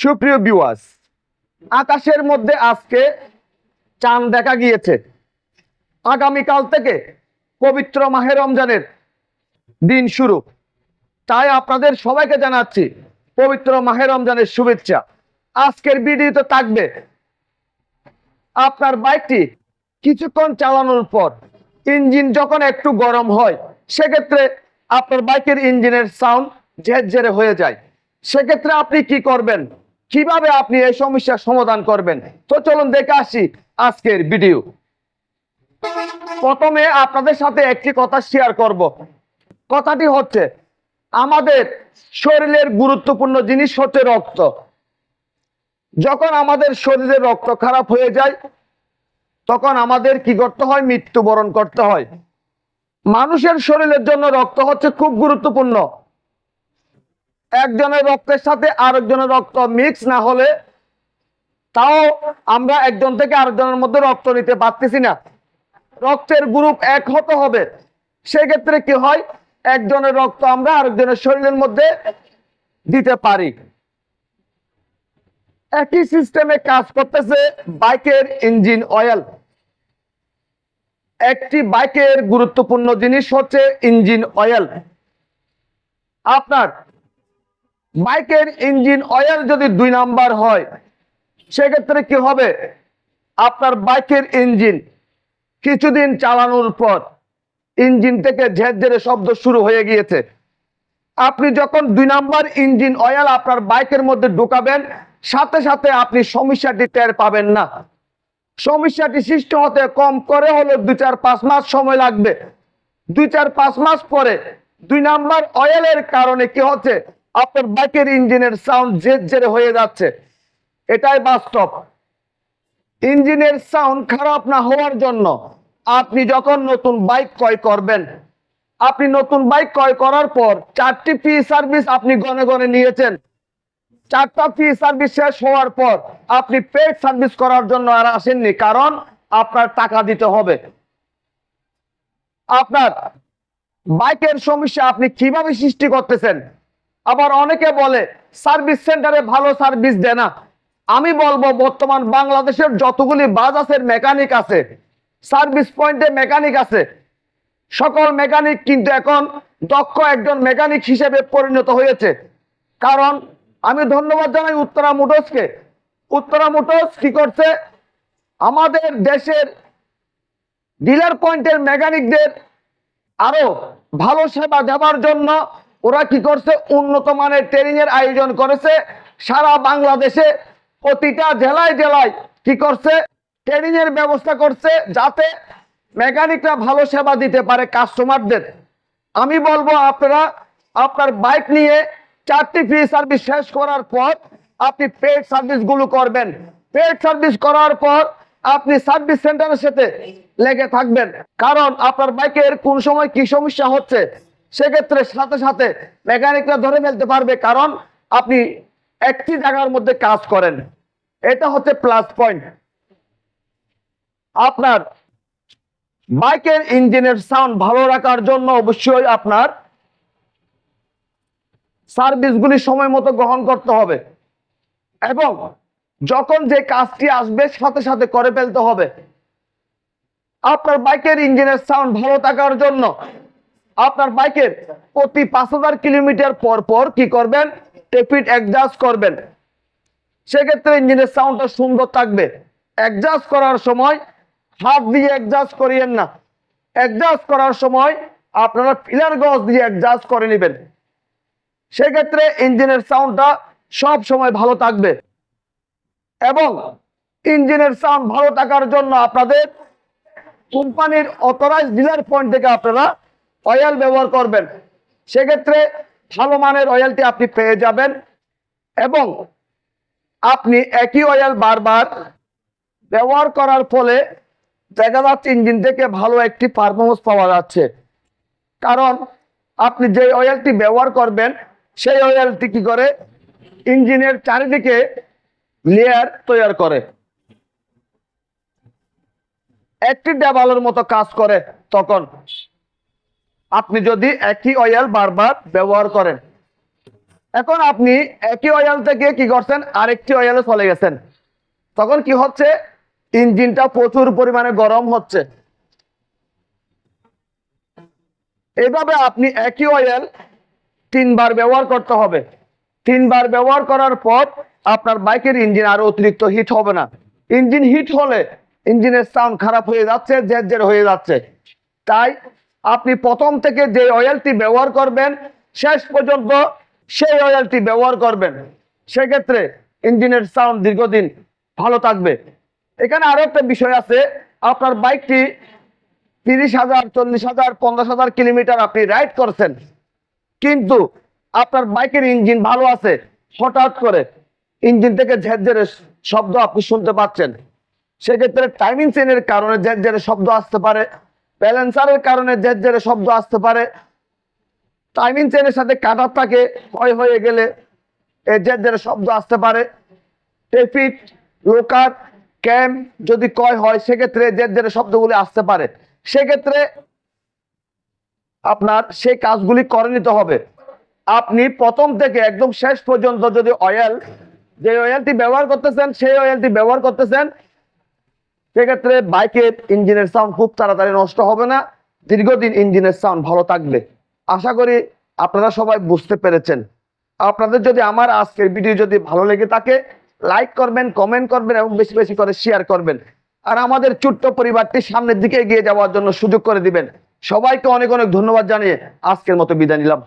সুপ্রিয় বিওয়াস আকাশের মধ্যে আজকে চাঁদ দেখা গিয়েছে। আগামীকাল থেকে পবিত্র মাহে রমজানের দিন শুরু। তাই আপনাদের সবাইকে জানাচ্ছি পবিত্র মাহে রমজানের শুভেচ্ছা। আজকের ভিডিওতে থাকবে আপনার বাইকটি কিছুক্ষণ চালানোর পর ইঞ্জিন যখন একটু গরম হয়, সেক্ষেত্রে আপনার বাইকের ইঞ্জিনের সাউন্ড ঝেরঝেরে হয়ে যায়। সেক্ষেত্রে আপনি কি করবেন? কীভাবে আপনি এই সমস্যার সমাধান করবেন? তো চলুন দেখে আসি আজকের ভিডিও। প্রথমে আপনাদের সাথে একটি কথা শেয়ার করব। কথাটি হচ্ছে, আমাদের শরীরের গুরুত্বপূর্ণ জিনিস হচ্ছে রক্ত। যখন আমাদের শরীরের রক্ত খারাপ হয়ে যায়, তখন আমাদের কি করতে হয়? মৃত্যুবরণ করতে হয়। মানুষের শরীরের জন্য রক্ত হচ্ছে খুব গুরুত্বপূর্ণ। একজনের রক্তের সাথে আরেকজনের রক্ত মিক্স না হলে তাও আমরা একজন থেকে আরেকজনের মধ্যে রক্ত নিতে পারতেছি না। রক্তের গ্রুপ এক হতে হবে। সেক্ষেত্রে কি হয়? একজনের রক্ত আমরা আরেকজনের শরীরের মধ্যে দিতে পারি। একই সিস্টেমে কাজ করতেছে বাইকের ইঞ্জিন অয়েল একটি বাইকের গুরুত্বপূর্ণ জিনিস হচ্ছে ইঞ্জিন অয়েল আপনার বাইকের ইঞ্জিন অয়েল যদি দুই নাম্বার হয়, সেক্ষেত্রে কি হবে? আপনার বাইকের ইঞ্জিন কিছুদিন চালানোর পর ইঞ্জিন থেকে ঝেরঝেরে শব্দ শুরু হয়ে গিয়েছে। আপনি যখন দুই নাম্বার ইঞ্জিন অয়েল আপনার বাইকের মধ্যে ঢুকাবেন, সাথে সাথে আপনি সমস্যাটি টের পাবেন না। সমস্যাটি সৃষ্টি হতে কম করে হলো দুই চার পাঁচ মাস সময় লাগবে। দুই চার পাঁচ মাস পরে দুই নাম্বার অয়েলের কারণে কি হচ্ছে? আপনার বাইকের ইঞ্জিনের সাউন্ড জেদ জেরে হয়ে যাচ্ছে। এটাই বাস্তব। ইঞ্জিনের সাউন্ড খারাপ না হওয়ার জন্য আপনি যখন নতুন বাইক ক্রয় করবেন, আপনি নতুন বাইক ক্রয় করার পর চারটি ফ্রি সার্ভিস আপনি গনে গনে নিয়েছেন। চারটা ফ্রি সার্ভিস শেষ হওয়ার পর আপনি পেড সার্ভিস করার জন্য আর আসেননি কারণ আপনার টাকা দিতে হবে। আপনার বাইকের সমস্যা আপনি কীভাবে সৃষ্টি করতেছেন? আবার অনেকে বলে সার্ভিস সেন্টারে ভালো সার্ভিস দেয় না। আমি বলব, বর্তমান বাংলাদেশের যতগুলি বাজাসের মেকানিক আছে সার্ভিস পয়েন্টে মেকানিক আছে, সকল মেকানিক কিন্তু এখন দক্ষ একজন মেকানিক হিসেবে পরিণত হয়েছে। কারণ আমি ধন্যবাদ জানাই উত্তরা মোটরসকে। উত্তরা মোটরস কি করছে? আমাদের দেশের ডিলার পয়েন্টের মেকানিকদের আরও ভালো সেবা দেওয়ার জন্য ওরা কি করছে? উন্নত মানের ট্রেনিং এর আয়োজন করেছে। সারা বাংলাদেশে প্রতিটা জেলায় জেলায় কি করছে? ট্রেনিং এর ব্যবস্থা করছে যাতে মেকানিকরা ভালো সেবা দিতে পারে কাস্টমারদের আমি বলব আপনারা, আপনার বাইক নিয়ে চারটি ফ্রি সার্ভিস শেষ করার পর আপনি পেড সার্ভিসগুলো করবেন। পেড সার্ভিস করার পর আপনি সার্ভিস সেন্টারের সাথে লেগে থাকবেন। কারণ আপনার বাইকের কোন সময় কি সমস্যা হচ্ছে? সেক্ষেত্রে সাথে সাথে মেকানিকরা ধরে ফেলতে পারবে, কারণ আপনি একটি জায়গার মধ্যে কাজ করেন। এটা হচ্ছে প্লাস পয়েন্ট আপনার বাইকের ইঞ্জিনের সাউন্ড ভালো রাখার জন্য অবশ্যই আপনার সার্ভিসগুলি সময় মতো গ্রহণ করতে হবে। এবং যখন যে কাজটি আসবে, সাথে সাথে করে ফেলতে হবে। আপনার বাইকের ইঞ্জিনের সাউন্ড ভালো থাকার জন্য আপনার বাইকের প্রতি পাঁচ হাজার কিলোমিটার পর পর কি করবেন? টেপিট অ্যাডজাস্ট করবেন। সেক্ষেত্রে ইঞ্জিনের সাউন্ডটা সুন্দর থাকবে। অ্যাডজাস্ট করার সময় হাত দিয়ে অ্যাডজাস্ট করিয়েন না। অ্যাডজাস্ট করার সময় আপনারা ফিলার গজ দিয়ে অ্যাডজাস্ট করে নেবেন। সেক্ষেত্রে ইঞ্জিনের সাউন্ডটা সব সময় ভালো থাকবে। এবং ইঞ্জিনের সাউন্ড ভালো থাকার জন্য আপনাদের কোম্পানির অথরাইজ ডিলার পয়েন্ট থেকে আপনারা অয়েল ব্যবহার করবেন। সেক্ষেত্রে ভালো মানের অয়েলটি আপনি পেয়ে যাবেন এবং আপনি একই অয়েল বারবার ব্যবহার করার ফলে দেখা যাচ্ছে ইঞ্জিন থেকে ভালো একটি পারফরমেন্স পাওয়া যাচ্ছে। কারণ আপনি যে অয়েলটি ব্যবহার করবেন, সেই অয়েলটি কি করে? ইঞ্জিনের চারিদিকে লেয়ার তৈরি করে। একটি দেওয়ালের মতো কাজ করে তখন। আপনি যদি একই অয়েল বারবার ব্যবহার করেন, এখন আপনি একই অয়েল থেকে কি করছেন? আরেকটি অয়েলে চলে গেছেন। তখন কি হচ্ছে? ইঞ্জিনটা প্রচুর পরিমাণে গরম হচ্ছে। এভাবে আপনি একই অয়েল তিনবার ব্যবহার করতে হবে। তিনবার ব্যবহার করার পর আপনার বাইকের ইঞ্জিন আর অতিরিক্ত হিট হবে না। ইঞ্জিন হিট হলে ইঞ্জিনের সাউন্ড খারাপ হয়ে যাচ্ছে জের হয়ে যাচ্ছে। তাই আপনি প্রথম থেকে যে অয়েলটি ব্যবহার করবেন, শেষ পর্যন্ত সেই অয়েলটি ব্যবহার করবেন। সেক্ষেত্রে ইঞ্জিনের সাউন্ড দীর্ঘদিন ভালো থাকবে। এখানে আরও একটা বিষয় আছে, আপনার বাইকটি তিরিশ হাজার, চল্লিশ হাজার, পঞ্চাশ হাজার কিলোমিটার আপনি রাইড করছেন। কিন্তু আপনার বাইকের ইঞ্জিন ভালো আছে, হঠাৎ করে ইঞ্জিন থেকে ঝেরঝেরে শব্দ আপনি শুনতে পাচ্ছেন। সেক্ষেত্রে টাইমিং চেনের কারণে ঝেরঝেরে শব্দ আসতে পারে। ব্যালেন্সারের কারণে জের জেরে শব্দ আসতে পারে। টাইমিং চেনের সাথে কাটার থাকে, ক্ষয় হয়ে গেলে এর জের ঝেরঝেরে শব্দ আসতে পারে। টেফিট লোকার ক্যাম্প যদি কয় হয়, সেক্ষেত্রে ঝেরঝেরে শব্দগুলি আসতে পারে। সেক্ষেত্রে আপনার সেই কাজগুলি করে নিতে হবে। আপনি প্রথম থেকে একদম শেষ পর্যন্ত যদি অয়েল যে অয়েলটি ব্যবহার করতেছেন, সেই অয়েলটি ব্যবহার করতেছেন সেক্ষেত্রে বাইকের ইঞ্জিনের সাউন্ড খুব তাড়াতাড়ি নষ্ট হবে না। দীর্ঘদিন ইঞ্জিনের সাউন্ড ভালো থাকবে। আশা করি আপনারা সবাই বুঝতে পেরেছেন। আপনাদের যদি আমার আজকের ভিডিও যদি ভালো লেগে থাকে লাইক করবেন কমেন্ট করবেন এবং বেশি বেশি করে শেয়ার করবেন। আর আমাদের ছোট্ট পরিবারটি সামনের দিকে এগিয়ে যাওয়ার জন্য সুযোগ করে দিবেন। সবাইকে অনেক অনেক ধন্যবাদ জানিয়ে আজকের মতো বিদায় নিলাম।